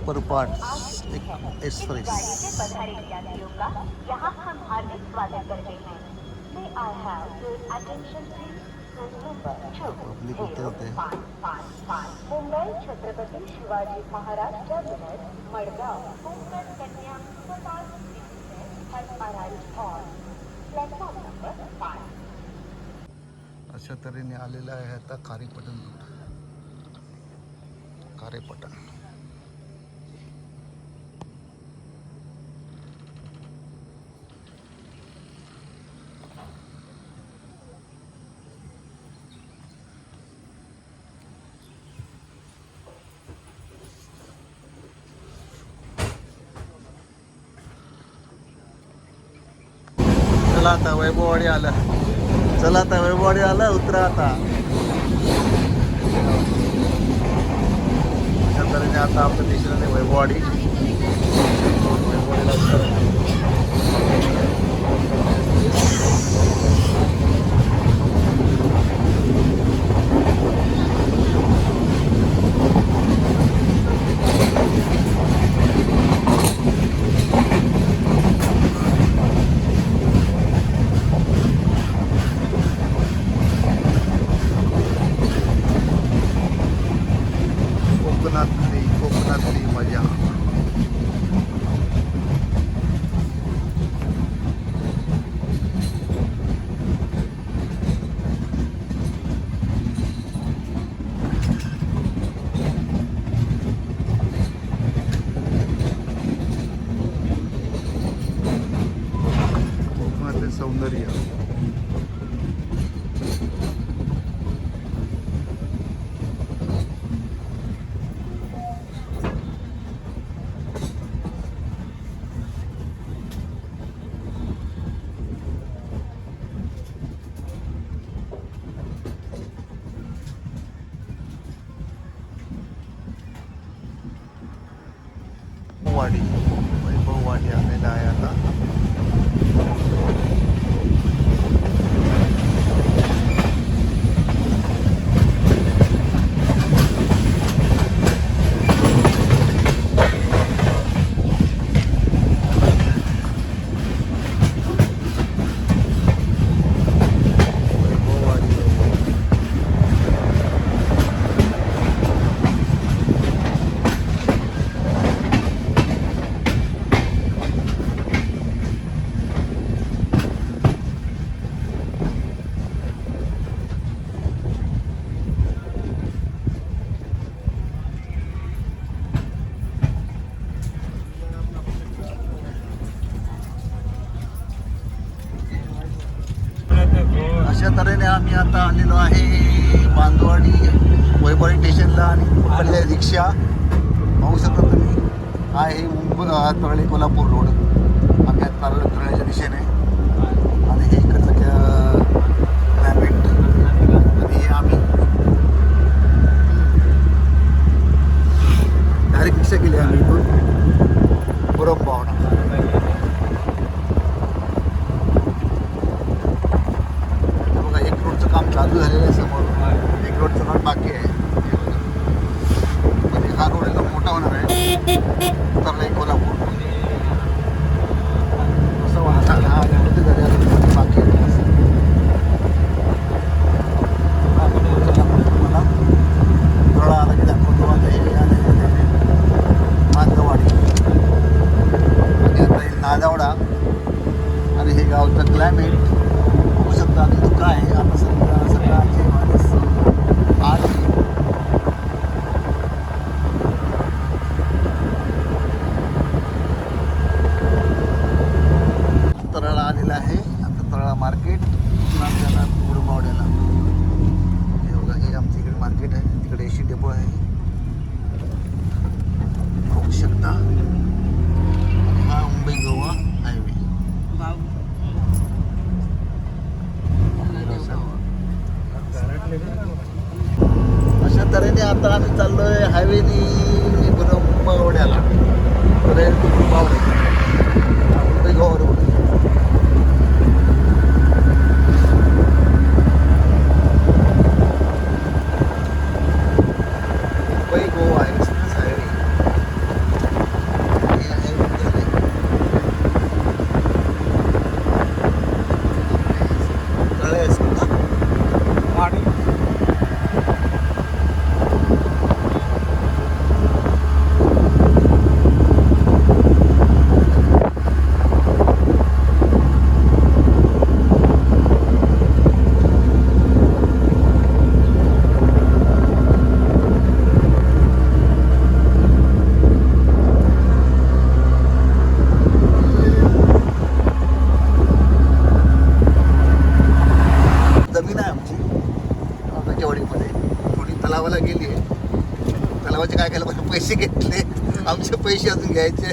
Super कन्या express. Public उतरते हम करते हैं अटेंशन मुंबई छत्रपती शिवाजी महाराज टर्मिनस मडगाव कोकण कन्या अशा तऱ्हेने आलेला आहे आता खारेपटण कार्यपटन खारेपटण चला आता वैभववाडी आलं. चला आता वैभववाडी आलं उतरा आता. अशा तऱ्हेने आता आपलं स्टेशन वैभववाडी. वैभववाडीला वाडी वैभव वाडी आलेला आहे आता वैभववाडी अशा मी आम्ही आता आलेलो आहे बांदवाडी वैभवी स्टेशनला आणि पकडले रिक्षा. पाहू शकता तुम्ही आहे मुंबई अं, कोल्हापूर रोड. आम्ही आता चाललो दिशेने. आणि हे इकडचं क्लायमेट आणि हे आम्ही डायरेक्ट रिक्षा केली आम्ही इथून पुरम पावणा हे बघा एक रोडचं काम चालू झालेलं आहे समोर एक रोडचं काम बाकी आहे. म्हणजे हा रोड एकदम मोठा होणार आहे. उतरला कोल्हापूर. असं वाहन हा गणपती झाले अजून बाकी आहे हा रोडचं काम तुम्हाला थोडा आला की दाखवतो आता हे आले मांजवाडी आणि आता हे नादावडा आणि हे गावचं क्लायमेट बघू शकता आणि तो काय आहे आता सध्या सकाळचे माणूस आठ तळाला आलेला आहे आता तळा मार्केट आपल्याला गुरुबावड्याला हे बघा हे आमच्या इकडे मार्केट आहे तिकडे एसी डेपो आहे बघू शकता आणि हा मुंबई गोवा हायवे अशा तऱ्हेने आता आम्ही चाललोय हायवेनी ब्रह्मवड्याला रेल टू Bawade Mumbai Goa road Mumbai Goa express highway वाघाच्या वाडीमध्ये थोडी तलावाला गेली आहे. तलावाचे काय केलं बरं पैसे घेतले. आमचे पैसे अजून घ्यायचे.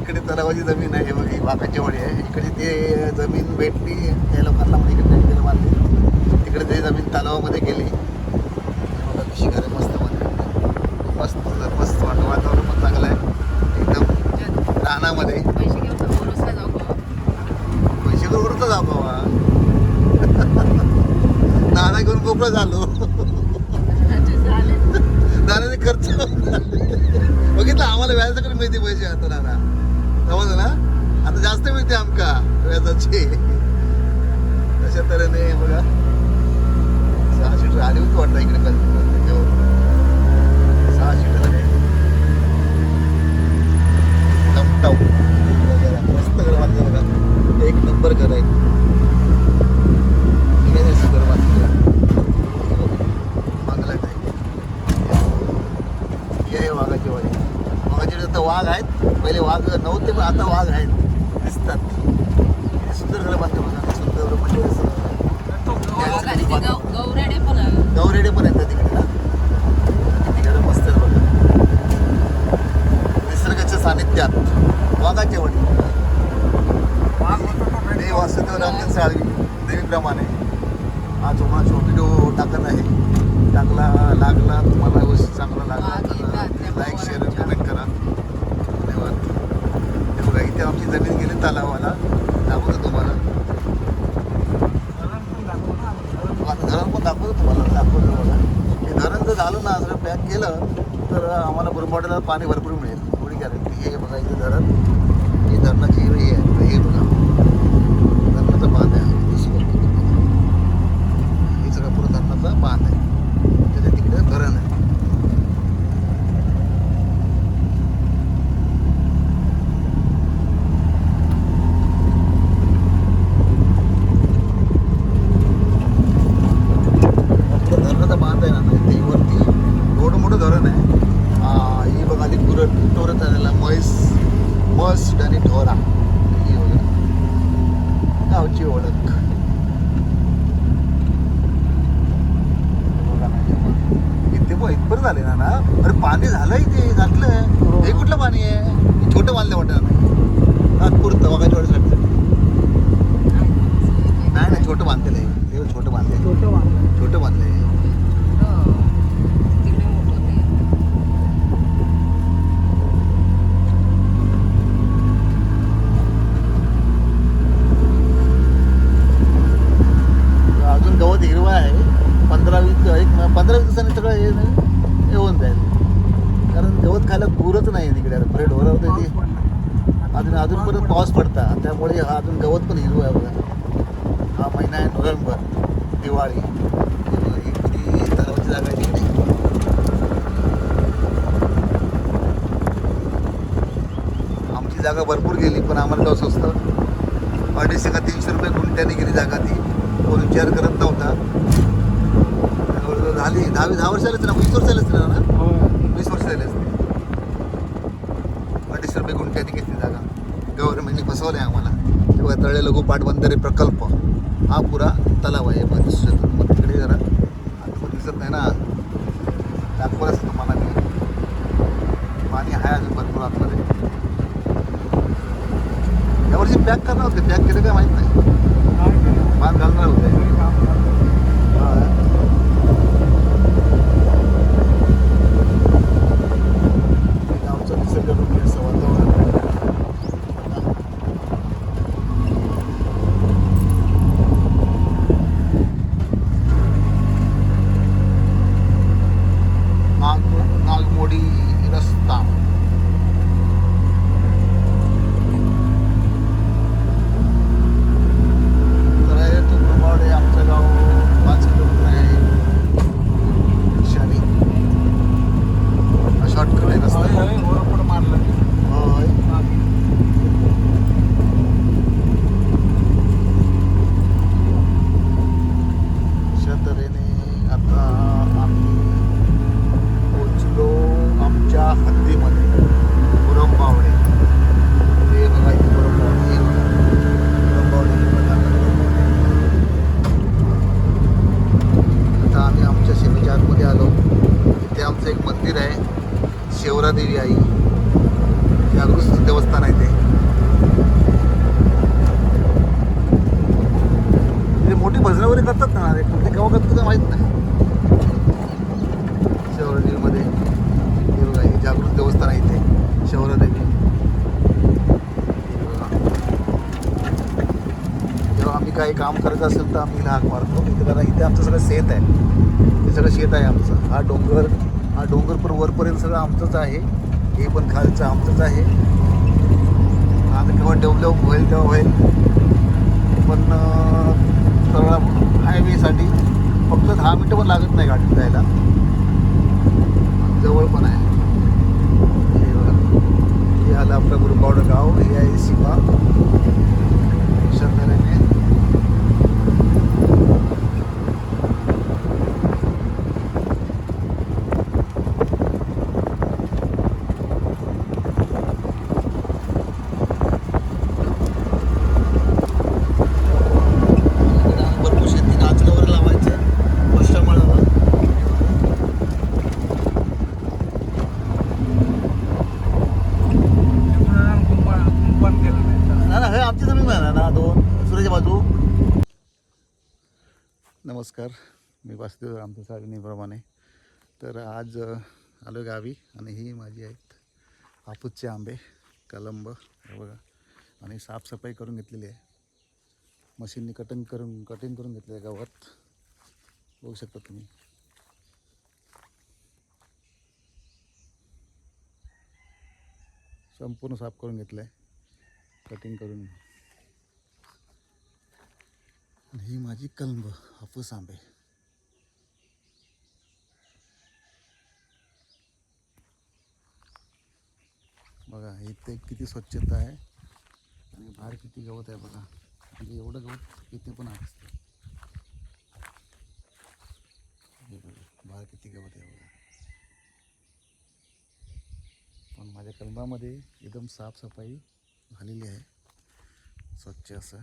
इकडे तलावाची जमीन आहे. बघ ही वाघाची वाडी आहे. इकडे ते जमीन भेटली. त्या लोकांना म्हणजे इकडे टेंडर बांधले तिकडे ते जमीन तलावामध्ये गेली. बघा कशी घरं मस्त बांधली मस्त मस्त वाटतं. वातावरण पण चांगलं आहे. एकदम रानामध्ये. पैसे बरोबर जाऊ बाबा ऐकून घेऊन मोकळं झालो. राज्य खर्च बघितलं आम्हाला व्याजाकडे मिळते पैसे आता दादा. समजलं ना? आता जास्त मिळते आमका व्याजाचे. तशा तऱ्हेने बघा. सहा सीटर आली होती वाटतं इकडे कधी त्याच्यावर सहा सीटर आली टमटम मस्त घर बांधलं बघा एक नंबर घर आहे निघायचं घर बांधलं बांगला टाईप हे आहे वाघाची वाडी वाघाची आता वाघ आहेत पहिले वाघ नव्हते पण आता वाघ आहेत दिसतात. सुंदर बांधलं बघा सुंदर म्हणजे असं. गौरेडे पण आहे. गौरेडे पण येतात तिकडे घरं मस्त आहेत बघा. निसर्गाच्या सानिध्यात. वाघाच्या वाडी हे वासुदेव रंजन साळवी देवीप्रमाणे. हा तुम्हाला छोटी डो टाकत आहे टाकला लागला तुम्हाला चांगला लागला. लाईक शेअर इथे आमची जमीन गेली तलावाला. दाखवतो तुम्हाला. धरण पण दाखवतो तुम्हाला. दाखवतो बघा. हे धरण जर झालं ना जर पॅक केलं तर आम्हाला बुरमाड्याला पाणी भरपूर मिळेल. थोडी गॅरंटी हे बघा इथे धरण. हे धरणाची हे आहे. हे बघा. धरणाचं बांध आहे दिशी वरती बघा. हे सगळं पुरं धरणाचा बांध आहे त्याच्या तिकडे धरण आहे आपलं धरणाचा बांध आहे ना ते वरती एवढं मोठं धरण आहे आ, ही बघा आली गुरट टोरत आलेला म्हैस मस्त आणि ढोरा ही बघा गावची ओळख बघा ना, हे बघ. इथे बघ इथपर्यंत झाले ना ना अरे पाणी झालंय ते घातलं हे. कुठलं पाणी आहे? हे छोटं बांधलं वाटत नाही नागपूर वाघाच्या वाडीसाठी नाही नाही छोटं बांधलेलं आहे. हे छोटं बांधलंय छोटं हो. ते. अजून गवत हिरवा आहे. पंधरा वीस एक पंधरा वीस दिवसांनी सगळं हे हे होऊन जाईल कारण गवत खायला पुरत नाही तिकडे. आता पुढे ढोरं होते ते. अजून अजून परत पाऊस पडता. त्यामुळे हा अजून गवत पण हिरवं आहे बघा. हा महिना आहे नोव्हेंबर दिवाळी. तलावाची जागा आहे आमची जागा भरपूर गेली पण आम्हाला कसं असतं अडीचशे का तीनशे रुपये गुंठ्याने गेली जागा ती. कोण विचार करत नव्हता. दहा वर्ष झालेच ना वीस वर्ष झालेच ना? ना वीस वर्ष झाले असते अडीचशे रुपये गुंठ्याने घेतली जागा. गव्हर्नमेंटने फसवलं आहे आम्हाला. तेव्हा तळे लघु पाटबंधारे प्रकल्प. हा पुरा तलाव आहे मग दिसतो मग तिकडे जरा आता पण दिसत नाही ना दाखवलंच तुम्हाला मी पाणी आहे अजून भरपूर आतमध्ये यावर्षी पॅक करणार होते पॅक केलं काय माहीत नाही बांध घालणार होते हा. गावचं निसर्गरम्य असं वातावरण एक मंदिर आहे. शेवरादेवी आई. जागृत देवस्थान आहे ते. मोठी भजनं वगैरे करतात ना रे कुठे केव्हा करतात का माहीत नाही. शेवरादेवीमध्ये जागृत देवस्थान आहे इथे शेवरादेवी. जेव्हा आम्ही काही काम करायचं असेल तर आम्ही हाक मारतो. इथे कारण इथे आमचं सगळं शेत आहे. हे सगळं शेत आहे आमचं. हा डोंगर हा डोंगर पण वरपर्यंत सगळं आमचंच आहे. हे पण खालचं आमचंच आहे. आता केव्हा डेव्हलप होईल तेव्हा होईल. पण सरळ हायवेसाठी फक्त दहा मिनटं पण लागत नाही गाडीत जायला. जवळ पण आहे. हे आलं आपलं गुरुपावड गाव हे आहे शिवा शंकराने भरपूर शेती नाचल्यावर लावायचं पश्चिमाळावर ना ना हे आमची जमीन आहे ना दोन सुरेच्या बाजू नमस्कार. मी वासुदेव आमच्या सागणीप्रमाणे तर आज आलो गावी आणि ही माझी आहेत हापूसचे आंबे कलंब बघा. आणि साफसफाई करून घेतलेली आहे. मशीनने कटिंग करून कटिंग करून घेतलं आहे गावात. बघू शकता तुम्ही. संपूर्ण साफ करून घेतलं आहे कटिंग करून. आणि ही माझी कलंब हापूस आंबे. बघा इथे किती स्वच्छता आहे आणि बाहेर किती गवत आहे बघा. म्हणजे एवढं गवत इथे पण असतं हे बघा बाहेर किती गवत आहे बघा. पण माझ्या कलंबामध्ये एकदम साफसफाई झालेली आहे. स्वच्छ असं.